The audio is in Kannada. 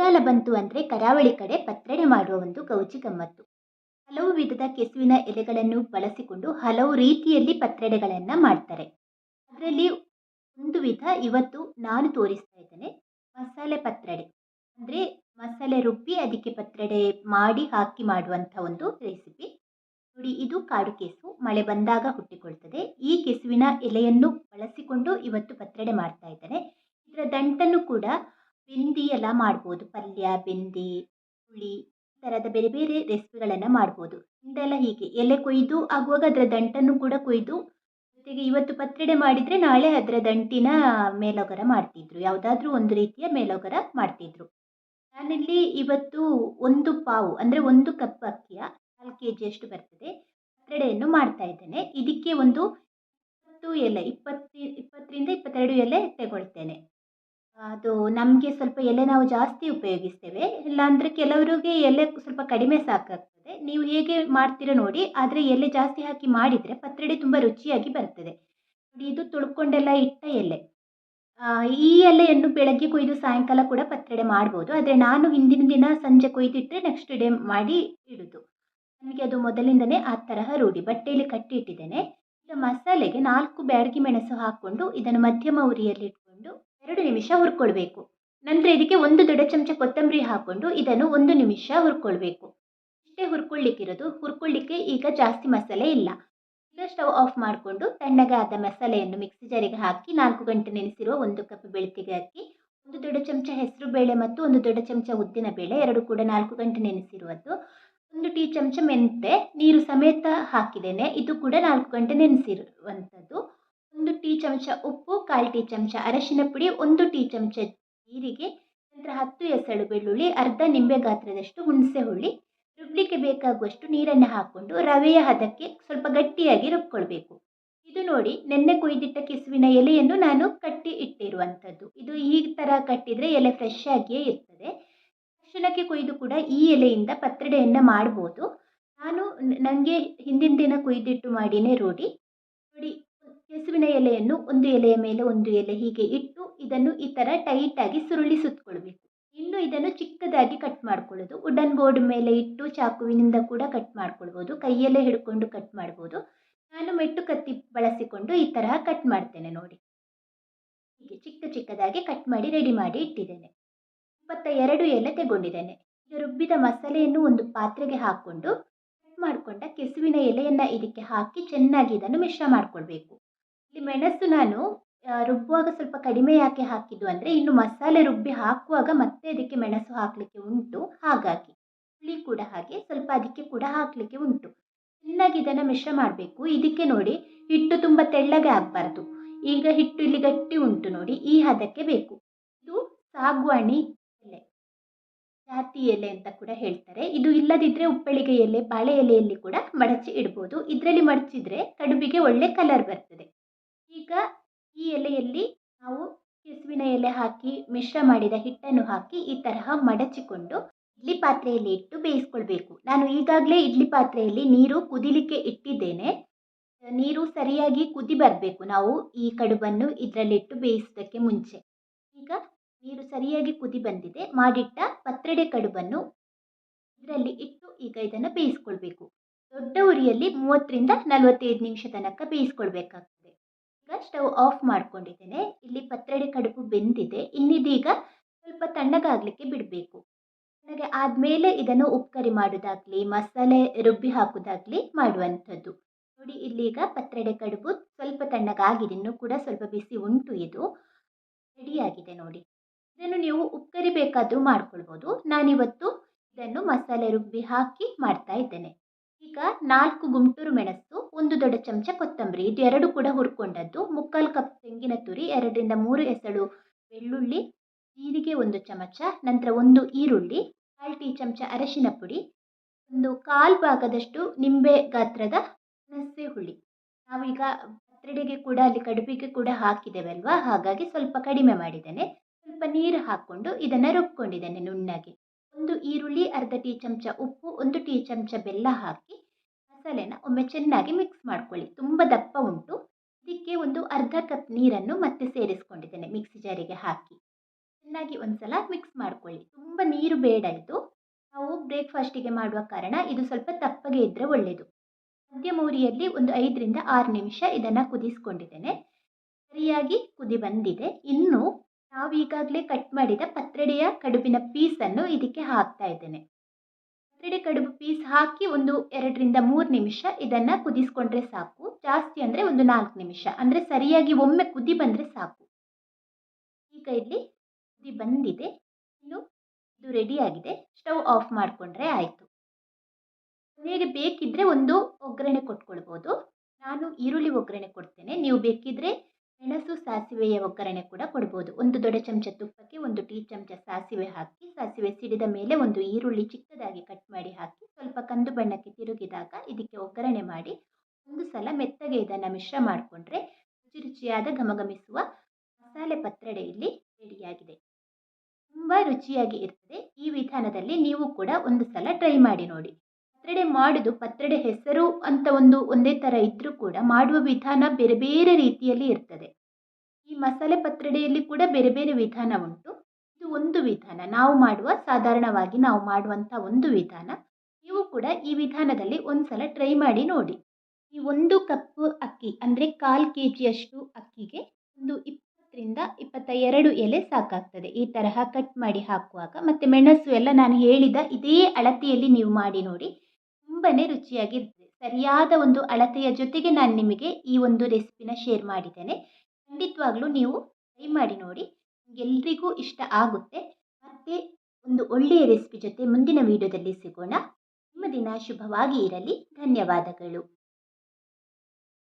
ಮಳೆಗಾಲ ಬಂತು ಅಂದರೆ ಕರಾವಳಿ ಕಡೆ ಪತ್ರೆಡೆ ಮಾಡುವ ಒಂದು ಗೌಜಿ ಗಮ್ಮತ್ತು ಹಲವು ವಿಧದ ಕೆಸುವಿನ ಎಲೆಗಳನ್ನು ಬಳಸಿಕೊಂಡು ಹಲವು ರೀತಿಯಲ್ಲಿ ಪತ್ರಡೆಗಳನ್ನು ಮಾಡ್ತಾರೆ. ಅದರಲ್ಲಿ ಒಂದು ವಿಧ ಇವತ್ತು ನಾನು ತೋರಿಸ್ತಾ ಇದ್ದೇನೆ, ಮಸಾಲೆ ಪತ್ರಡೆ ಅಂದರೆ ಮಸಾಲೆ ರುಬ್ಬಿ ಅದಕ್ಕೆ ಪತ್ರಡೆ ಮಾಡಿ ಹಾಕಿ ಮಾಡುವಂಥ ಒಂದು ರೆಸಿಪಿ. ನೋಡಿ, ಇದು ಕಾಡು ಕೆಸು, ಮಳೆ ಬಂದಾಗ ಹುಟ್ಟಿಕೊಳ್ತದೆ. ಈ ಕೆಸುವಿನ ಎಲೆಯನ್ನು ಬಳಸಿಕೊಂಡು ಇವತ್ತು ಪತ್ರಡೆ ಮಾಡ್ತಾ ಇದ್ದೇನೆ. ಇದರ ದಂಟನ್ನು ಕೂಡ ಬೆಂದಿ ಎಲ್ಲ ಮಾಡ್ಬೋದು. ಪಲ್ಯ, ಬೆಂದಿ, ಹುಳಿ ಈ ಥರದ ಬೇರೆ ಬೇರೆ ರೆಸಿಪಿಗಳನ್ನು ಮಾಡ್ಬೋದು. ಹಿಂದೆಲ್ಲ ಹೀಗೆ. ಎಲೆ ಕೊಯ್ದು ಆಗುವಾಗ ಅದರ ದಂಟನ್ನು ಕೂಡ ಕೊಯ್ದು ಜೊತೆಗೆ ಇವತ್ತು ಪತ್ರೆಡೆ ಮಾಡಿದರೆ ನಾಳೆ ಅದರ ದಂಟಿನ ಮೇಲೋಗರ ಮಾಡ್ತಿದ್ರು. ಯಾವುದಾದ್ರೂ ಒಂದು ರೀತಿಯ ಮೇಲೋಗರ ಮಾಡ್ತಿದ್ರು. ನಾನಿಲ್ಲಿ ಇವತ್ತು ಒಂದು ಪಾವು ಅಂದರೆ ಒಂದು ಕಪ್ ಅಕ್ಕಿಯ ಕಾಲು ಕೆ ಜಿಯಷ್ಟು ಬರ್ತದೆ. ಪತ್ರೊಡೆಯನ್ನು ಮಾಡ್ತಾ ಇದ್ದೇನೆ. ಇದಕ್ಕೆ ಒಂದು ಇಪ್ಪತ್ತು ಎಲೆ, ಇಪ್ಪತ್ತು, ಇಪ್ಪತ್ತರಿಂದ ಇಪ್ಪತ್ತೆರಡು ಎಲೆ ತಗೊಳ್ತೇನೆ. ಅದು ನಮಗೆ ಸ್ವಲ್ಪ ಎಲೆ ನಾವು ಜಾಸ್ತಿ ಉಪಯೋಗಿಸ್ತೇವೆ. ಇಲ್ಲಾಂದರೆ ಕೆಲವರಿಗೆ ಎಲೆ ಸ್ವಲ್ಪ ಕಡಿಮೆ ಸಾಕಾಗ್ತದೆ. ನೀವು ಹೇಗೆ ಮಾಡ್ತೀರೋ ನೋಡಿ, ಆದರೆ ಎಲೆ ಜಾಸ್ತಿ ಹಾಕಿ ಮಾಡಿದರೆ ಪತ್ರೊಡೆ ತುಂಬ ರುಚಿಯಾಗಿ ಬರ್ತದೆ. ಇದು ತುಳ್ಕೊಂಡೆಲ್ಲ ಇಟ್ಟ ಎಲೆ. ಈ ಎಲೆಯನ್ನು ಬೆಳಗ್ಗೆ ಕೊಯ್ದು ಸಾಯಂಕಾಲ ಕೂಡ ಪತ್ರೆಡೆ ಮಾಡ್ಬೋದು. ಆದರೆ ನಾನು ಹಿಂದಿನ ದಿನ ಸಂಜೆ ಕೊಯ್ದಿಟ್ಟರೆ ನೆಕ್ಸ್ಟ್ ಡೇ ಮಾಡಿ ಇಡೋದು. ನನಗೆ ಅದು ಮೊದಲಿಂದನೇ ಆ ತರಹ ರೂಢಿ. ಬಟ್ಟೆಯಲ್ಲಿ ಕಟ್ಟಿ ಇಟ್ಟಿದ್ದೇನೆ ಮಸಾಲೆಗೆ ನಾಲ್ಕು ಬ್ಯಾಡಗಿ ಮೆಣಸು ಹಾಕ್ಕೊಂಡು ಇದನ್ನು ಮಧ್ಯಮ ಉರಿಯಲ್ಲಿ ಇಟ್ಕೊಂಡು ಎರಡು ನಿಮಿಷ ಹುರ್ಕೊಳ್ಬೇಕು. ನಂತರ ಇದಕ್ಕೆ ಒಂದು ದೊಡ್ಡ ಚಮಚ ಕೊತ್ತಂಬರಿ ಹಾಕ್ಕೊಂಡು ಇದನ್ನು ಒಂದು ನಿಮಿಷ ಹುರ್ಕೊಳ್ಬೇಕು. ಇಷ್ಟೇ ಹುರ್ಕೊಳ್ಳಿಕ್ಕಿರೋದು, ಹುರ್ಕೊಳ್ಳಿಕ್ಕೆ ಈಗ ಜಾಸ್ತಿ ಮಸಾಲೆ ಇಲ್ಲ. ಈಗ ಸ್ಟವ್ ಆಫ್ ಮಾಡಿಕೊಂಡು ತಣ್ಣಗೆ ಆದ ಮಸಾಲೆಯನ್ನು ಮಿಕ್ಸಿ ಜಾರಿಗೆ ಹಾಕಿ ನಾಲ್ಕು ಗಂಟೆ ನೆನೆಸಿರುವ ಒಂದು ಕಪ್ ಬೆಳ್ತಿಗೆ ಹಾಕಿ, ಒಂದು ದೊಡ್ಡ ಚಮಚ ಹೆಸರು ಬೇಳೆ ಮತ್ತು ಒಂದು ದೊಡ್ಡ ಚಮಚ ಉದ್ದಿನ ಬೇಳೆ, ಎರಡು ಕೂಡ ನಾಲ್ಕು ಗಂಟೆ ನೆನೆಸಿರುವುದು. ಒಂದು ಟೀ ಚಮಚ ಮೆಂತೆ ನೀರು ಸಮೇತ ಹಾಕಿದ್ದೇನೆ. ಇದು ಕೂಡ ನಾಲ್ಕು ಗಂಟೆ ನೆನೆಸಿರುವಂಥದ್ದು. ಒಂದು ಟೀ ಚಮಚ ಉಪ್ಪು, ಕಾಲು ಟೀ ಚಮಚ ಅರಶಿನ ಪುಡಿ, ಒಂದು ಟೀ ಚಮಚ ಜೀರಿಗೆ, ನಂತರ ಹತ್ತು ಎಸಳು ಬೆಳ್ಳುಳ್ಳಿ, ಅರ್ಧ ನಿಂಬೆ ಗಾತ್ರದಷ್ಟು ಹುಣಸೆ ಹುಳಿ, ರುಬ್ಲಿಕ್ಕೆ ಬೇಕಾಗುವಷ್ಟು ನೀರನ್ನು ಹಾಕ್ಕೊಂಡು ರವೆಯ ಹದಕ್ಕೆ ಸ್ವಲ್ಪ ಗಟ್ಟಿಯಾಗಿ ರುಬ್ಕೊಳ್ಬೇಕು. ಇದು ನೋಡಿ ನೆನ್ನೆ ಕೊಯ್ದಿಟ್ಟ ಕೆಸುವಿನ ಎಲೆಯನ್ನು ನಾನು ಕಟ್ಟಿ ಇಟ್ಟಿರುವಂಥದ್ದು. ಇದು ಈ ಥರ ಕಟ್ಟಿದರೆ ಎಲೆ ಫ್ರೆಶ್ ಆಗಿಯೇ ಇರ್ತದೆ. ತಕ್ಷಣಕ್ಕೆ ಕೊಯ್ದು ಕೂಡ ಈ ಎಲೆಯಿಂದ ಪತ್ರೊಡೆಯನ್ನು ಮಾಡ್ಬೋದು. ನಾನು ನನಗೆ ಹಿಂದಿನ ದಿನ ಕೊಯ್ದಿಟ್ಟು ಮಾಡಿನೇ ರೂಢಿ. ಕೆಸುವಿನ ಎಲೆಯನ್ನು ಒಂದು ಎಲೆಯ ಮೇಲೆ ಒಂದು ಎಲೆ ಹೀಗೆ ಇಟ್ಟು ಇದನ್ನು ಈ ಥರ ಟೈಟಾಗಿ ಸುರುಳಿ ಸುತ್ತಕೊಳ್ಬೇಕು ಇನ್ನು ಇದನ್ನು ಚಿಕ್ಕದಾಗಿ ಕಟ್ ಮಾಡ್ಕೊಳ್ಳೋದು. ವುಡನ್ ಬೋರ್ಡ್ ಮೇಲೆ ಇಟ್ಟು ಚಾಕುವಿನಿಂದ ಕೂಡ ಕಟ್ ಮಾಡ್ಕೊಳ್ಬೋದು. ಕೈಯಲ್ಲೇ ಹಿಡ್ಕೊಂಡು ಕಟ್ ಮಾಡ್ಬೋದು. ನಾನು ಮೆಟ್ಟು ಕತ್ತಿ ಬಳಸಿಕೊಂಡು ಈ ತರಹ ಕಟ್ ಮಾಡ್ತೇನೆ ನೋಡಿ. ಹೀಗೆ ಚಿಕ್ಕ ಚಿಕ್ಕದಾಗಿ ಕಟ್ ಮಾಡಿ ರೆಡಿ ಮಾಡಿ ಇಟ್ಟಿದ್ದೇನೆ. ಇಪ್ಪತ್ತ ಎರಡು ಎಲೆ ತೆಗೊಂಡಿದ್ದೇನೆ. ಈಗ ರುಬ್ಬಿದ ಮಸಾಲೆಯನ್ನು ಒಂದು ಪಾತ್ರೆಗೆ ಹಾಕ್ಕೊಂಡು ಕಟ್ ಮಾಡಿಕೊಂಡ ಕೆಸುವಿನ ಎಲೆಯನ್ನು ಇದಕ್ಕೆ ಹಾಕಿ ಚೆನ್ನಾಗಿ ಇದನ್ನು ಮಿಶ್ರ ಮಾಡಿಕೊಳ್ಬೇಕು. ಇಲ್ಲಿ ಮೆಣಸು ನಾನು ರುಬ್ಬುವಾಗ ಸ್ವಲ್ಪ ಕಡಿಮೆ ಯಾಕೆ ಹಾಕಿದ್ದು ಅಂದರೆ ಇನ್ನು ಮಸಾಲೆ ರುಬ್ಬಿ ಹಾಕುವಾಗ ಮತ್ತೆ ಅದಕ್ಕೆ ಮೆಣಸು ಹಾಕಲಿಕ್ಕೆ ಉಂಟು. ಹಾಗಾಗಿ ಹುಳಿ ಕೂಡ ಹಾಗೆ, ಸ್ವಲ್ಪ ಅದಕ್ಕೆ ಕೂಡ ಹಾಕಲಿಕ್ಕೆ ಉಂಟು. ಚೆನ್ನಾಗಿ ಇದನ್ನು ಮಿಶ್ರ ಮಾಡಬೇಕು. ಇದಕ್ಕೆ ನೋಡಿ ಹಿಟ್ಟು ತುಂಬ ತೆಳ್ಳಗೆ ಆಗಬಾರ್ದು. ಈಗ ಹಿಟ್ಟು ಇಲ್ಲಿ ಗಟ್ಟಿ ಉಂಟು ನೋಡಿ, ಈ ಹದಕ್ಕೆ ಬೇಕು. ಇದು ಸಾಗುವಾಣಿ ಎಲೆ, ಜಾತಿ ಎಲೆ ಅಂತ ಕೂಡ ಹೇಳ್ತಾರೆ. ಇದು ಇಲ್ಲದಿದ್ದರೆ ಉಪ್ಪಳಿಗೆ ಎಲೆ, ಬಾಳೆ ಎಲೆಯಲ್ಲಿ ಕೂಡ ಮಡಚಿ ಇಡ್ಬೋದು. ಇದರಲ್ಲಿ ಮಡಚಿದ್ರೆ ಕಡುಬಿಗೆ ಒಳ್ಳೆ ಕಲರ್ ಬರ್ತದೆ. ಈಗ ಈ ಎಲೆಯಲ್ಲಿ ನಾವು ಕೆಸುವಿನ ಎಲೆ ಹಾಕಿ, ಮಿಶ್ರ ಮಾಡಿದ ಹಿಟ್ಟನ್ನು ಹಾಕಿ ಈ ತರಹ ಮಡಚಿಕೊಂಡು ಇಡ್ಲಿ ಪಾತ್ರೆಯಲ್ಲಿ ಇಟ್ಟು ಬೇಯಿಸ್ಕೊಳ್ಬೇಕು. ನಾನು ಈಗಾಗಲೇ ಇಡ್ಲಿ ಪಾತ್ರೆಯಲ್ಲಿ ನೀರು ಕುದಿಲಿಕ್ಕೆ ಇಟ್ಟಿದ್ದೇನೆ. ನೀರು ಸರಿಯಾಗಿ ಕುದಿ ಬರಬೇಕು. ನಾವು ಈ ಕಡುಬನ್ನು ಇದರಲ್ಲಿಟ್ಟು ಬೇಯಿಸೋದಕ್ಕೆ ಮುಂಚೆ. ಈಗ ನೀರು ಸರಿಯಾಗಿ ಕುದಿ ಬಂದಿದೆ. ಮಾಡಿಟ್ಟ ಪತ್ರಡೆ ಕಡುಬನ್ನು ಇದರಲ್ಲಿ ಇಟ್ಟು ಈಗ ಇದನ್ನು ಬೇಯಿಸ್ಕೊಳ್ಬೇಕು. ದೊಡ್ಡ ಉರಿಯಲ್ಲಿ ಮೂವತ್ತರಿಂದ ನಲವತ್ತೈದು ನಿಮಿಷ ತನಕ ಬೇಯಿಸ್ಕೊಳ್ಬೇಕಾಗ್ತದೆ. Stove off ಮಾಡ್ಕೊಂಡಿದ್ದೇನೆ. ಇಲ್ಲಿ ಪತ್ರೊಡೆ ಕಡುಬು ಬೆಂದಿದೆ. ಇನ್ನಿದೀಗ ಸ್ವಲ್ಪ ತಣ್ಣಗಾಗಲಿಕ್ಕೆ ಬಿಡಬೇಕು. ತಣ್ಣಗೆ ಆದಮೇಲೆ ಇದನ್ನು ಉಪ್ಕರಿ ಮಾಡೋದಾಗಲಿ, ಮಸಾಲೆ ರುಬ್ಬಿ ಹಾಕೋದಾಗಲಿ ಮಾಡುವಂಥದ್ದು. ನೋಡಿ, ಇಲ್ಲೀಗ ಪತ್ರೊಡೆ ಕಡುಬು ಸ್ವಲ್ಪ ತಣ್ಣಗಾಗಿದೆ. ಇನ್ನೂ ಕೂಡ ಸ್ವಲ್ಪ ಬಿಸಿ ಉಂಟು ಇದು. ರೆಡಿಯಾಗಿದೆ ನೋಡಿ. ಇದನ್ನು ನೀವು ಉಪ್ಕರಿ ಬೇಕಾದರೂ ಮಾಡ್ಕೊಳ್ಬೋದು. ನಾನಿವತ್ತು ಇದನ್ನು ಮಸಾಲೆ ರುಬ್ಬಿ ಹಾಕಿ ಮಾಡ್ತಾ ಇದ್ದೇನೆ. ಈಗ ನಾಲ್ಕು ಗುಂಟೂರು ಮೆಣಸು, ಒಂದು ದೊಡ್ಡ ಚಮಚ ಕೊತ್ತಂಬರಿ, ಇದು ಎರಡು ಕೂಡ ಹುರ್ಕೊಂಡದ್ದು. ಮುಕ್ಕಾಲು ಕಪ್ ತೆಂಗಿನ ತುರಿ, ಎರಡರಿಂದ ಮೂರು ಎಸಳು ಬೆಳ್ಳುಳ್ಳಿ, ಜೀರಿಗೆ ಒಂದು ಚಮಚ, ನಂತರ ಒಂದು ಈರುಳ್ಳಿ, ಕಾಲು ಟೀ ಚಮಚ ಅರಶಿನ ಪುಡಿ, ಒಂದು ಕಾಲು ಭಾಗದಷ್ಟು ನಿಂಬೆ ಗಾತ್ರದ ಹುಣಸೆ ಹುಳಿ. ನಾವೀಗ ಪತ್ರೊಡೆಗೆ ಕೂಡ ಅಲ್ಲಿ ಕಡುಬಿಗೆ ಕೂಡ ಹಾಕಿದ್ದೇವಲ್ವಾ? ಹಾಗಾಗಿ ಸ್ವಲ್ಪ ಕಡಿಮೆ ಮಾಡಿದ್ದೇನೆ. ಸ್ವಲ್ಪ ನೀರು ಹಾಕ್ಕೊಂಡು ಇದನ್ನು ರುಬ್ಕೊಂಡಿದ್ದೇನೆ ನುಣ್ಣಗೆ. ಒಂದು ಈರುಳ್ಳಿ, ಅರ್ಧ ಟೀ ಚಮಚ ಉಪ್ಪು, ಒಂದು ಟೀ ಚಮಚ ಬೆಲ್ಲ ಹಾಕಿ ಮಸಾಲೆನ ಒಮ್ಮೆ ಚೆನ್ನಾಗಿ ಮಿಕ್ಸ್ ಮಾಡ್ಕೊಳ್ಳಿ. ತುಂಬ ದಪ್ಪ ಉಂಟು. ಇದಕ್ಕೆ ಒಂದು ಅರ್ಧ ಕಪ್ ನೀರನ್ನು ಮತ್ತೆ ಸೇರಿಸ್ಕೊಂಡಿದ್ದೇನೆ ಮಿಕ್ಸಿ ಜಾರಿಗೆ ಹಾಕಿ. ಚೆನ್ನಾಗಿ ಒಂದ್ಸಲ ಮಿಕ್ಸ್ ಮಾಡ್ಕೊಳ್ಳಿ. ತುಂಬ ನೀರು ಬೇಡ ಇದು. ನಾವು ಬ್ರೇಕ್ಫಾಸ್ಟಿಗೆ ಮಾಡುವ ಕಾರಣ ಇದು ಸ್ವಲ್ಪ ತಪ್ಪಗೆ ಇದ್ದರೆ ಒಳ್ಳೆಯದು ಮಧ್ಯಮ ಒಂದು ಐದರಿಂದ ಆರು ನಿಮಿಷ ಇದನ್ನು ಕುದಿಸ್ಕೊಂಡಿದ್ದೇನೆ. ಸರಿಯಾಗಿ ಕುದಿ ಬಂದಿದೆ. ಇನ್ನು ನಾವು ಈಗಾಗಲೇ ಕಟ್ ಮಾಡಿದ ಪತ್ರೊಡೆಯ ಕಡುಬಿನ ಪೀಸನ್ನು ಇದಕ್ಕೆ ಹಾಕ್ತಾ ಇದ್ದೇನೆ. ಪತ್ರೊಡೆ ಕಡುಬು ಪೀಸ್ ಹಾಕಿ ಒಂದು ಎರಡರಿಂದ ಮೂರು ನಿಮಿಷ ಇದನ್ನು ಕುದಿಸ್ಕೊಂಡ್ರೆ ಸಾಕು. ಜಾಸ್ತಿ ಅಂದರೆ ಒಂದು ನಾಲ್ಕು ನಿಮಿಷ. ಅಂದರೆ ಸರಿಯಾಗಿ ಒಮ್ಮೆ ಕುದಿ ಬಂದರೆ ಸಾಕು. ಈಗ ಇಲ್ಲಿ ಕುದಿ ಬಂದಿದೆ. ಇನ್ನು ಇದು ರೆಡಿಯಾಗಿದೆ ಸ್ಟವ್ ಆಫ್ ಮಾಡಿಕೊಂಡ್ರೆ ಆಯಿತು. ಕೊನೆಗೆ ಬೇಕಿದ್ದರೆ ಒಂದು ಒಗ್ಗರಣೆ ಕೊಟ್ಕೊಳ್ಬೋದು. ನಾನು ಈರುಳ್ಳಿ ಒಗ್ಗರಣೆ ಕೊಡ್ತೇನೆ. ನೀವು ಬೇಕಿದ್ದರೆ ಮೆಣಸು ಸಾಸಿವೆಯ ಒಗ್ಗರಣೆ ಕೂಡ ಕೊಡ್ಬೋದು. ಒಂದು ದೊಡ್ಡ ಚಮಚ ತುಪ್ಪಕ್ಕೆ ಒಂದು ಟೀ ಚಮಚ ಸಾಸಿವೆ ಹಾಕಿ, ಸಾಸಿವೆ ಸಿಡಿದ ಮೇಲೆ ಒಂದು ಈರುಳ್ಳಿ ಚಿಕ್ಕದಾಗಿ ಕಟ್ ಮಾಡಿ ಹಾಕಿ, ಸ್ವಲ್ಪ ಕಂದು ಬಣ್ಣಕ್ಕೆ ತಿರುಗಿದಾಗ ಇದಕ್ಕೆ ಒಗ್ಗರಣೆ ಮಾಡಿ, ಒಂದು ಸಲ ಮೆತ್ತಗೆ ಇದನ್ನು ಮಿಶ್ರ ಮಾಡಿಕೊಂಡ್ರೆ ರುಚಿ ರುಚಿಯಾದ ಘಮಘಮಿಸುವ ಮಸಾಲೆ ಪತ್ರಡೆ ಇಲ್ಲಿ ರೆಡಿಯಾಗಿದೆ. ತುಂಬ ರುಚಿಯಾಗಿ ಇರ್ತದೆ. ಈ ವಿಧಾನದಲ್ಲಿ ನೀವು ಕೂಡ ಒಂದು ಸಲ ಟ್ರೈ ಮಾಡಿ ನೋಡಿ. ಪತ್ರೊಡೆ ಮಾಡೋದು ಪತ್ರೆಡೆ ಹೆಸರು ಅಂತ ಒಂದು ಒಂದೇ ಥರ ಇದ್ದರೂ ಕೂಡ ಮಾಡುವ ವಿಧಾನ ಬೇರೆ ಬೇರೆ ರೀತಿಯಲ್ಲಿ ಇರ್ತದೆ. ಈ ಮಸಾಲೆ ಪತ್ರೆಡೆಯಲ್ಲಿ ಕೂಡ ಬೇರೆ ಬೇರೆ ವಿಧಾನ ಉಂಟು. ಇದು ಒಂದು ವಿಧಾನ. ನಾವು ಮಾಡುವ, ಸಾಧಾರಣವಾಗಿ ನಾವು ಮಾಡುವಂಥ ಒಂದು ವಿಧಾನ. ನೀವು ಕೂಡ ಈ ವಿಧಾನದಲ್ಲಿ ಒಂದು ಸಲ ಟ್ರೈ ಮಾಡಿ ನೋಡಿ. ಈ ಒಂದು ಕಪ್ ಅಕ್ಕಿ, ಅಂದರೆ ಕಾಲು ಕೆ ಜಿಯಷ್ಟು ಅಕ್ಕಿಗೆ ಒಂದು ಇಪ್ಪತ್ತರಿಂದ ಇಪ್ಪತ್ತ ಎರಡು ಎಲೆ ಸಾಕಾಗ್ತದೆ. ಈ ತರಹ ಕಟ್ ಮಾಡಿ ಹಾಕುವಾಗ. ಮತ್ತು ಮೆಣಸು ಎಲ್ಲ ನಾನು ಹೇಳಿದ ಇದೇ ಅಳತೆಯಲ್ಲಿ ನೀವು ಮಾಡಿ ನೋಡಿ. ತುಂಬಾ ರುಚಿಯಾಗಿರುತ್ತೆ. ಸರಿಯಾದ ಒಂದು ಅಳತೆಯ ಜೊತೆಗೆ ನಾನು ನಿಮಗೆ ಈ ಒಂದು ರೆಸಿಪಿನ ಶೇರ್ ಮಾಡಿದ್ದೇನೆ. ಖಂಡಿತವಾಗ್ಲೂ ನೀವು ಟ್ರೈ ಮಾಡಿ ನೋಡಿ. ಎಲ್ರಿಗೂ ಇಷ್ಟ ಆಗುತ್ತೆ. ಮತ್ತೆ ಒಂದು ಒಳ್ಳೆಯ ರೆಸಿಪಿ ಜೊತೆ ಮುಂದಿನ ವಿಡಿಯೋದಲ್ಲಿ ಸಿಗೋಣ. ನಿಮ್ಮ ದಿನ ಶುಭವಾಗಿ ಇರಲಿ. ಧನ್ಯವಾದಗಳು.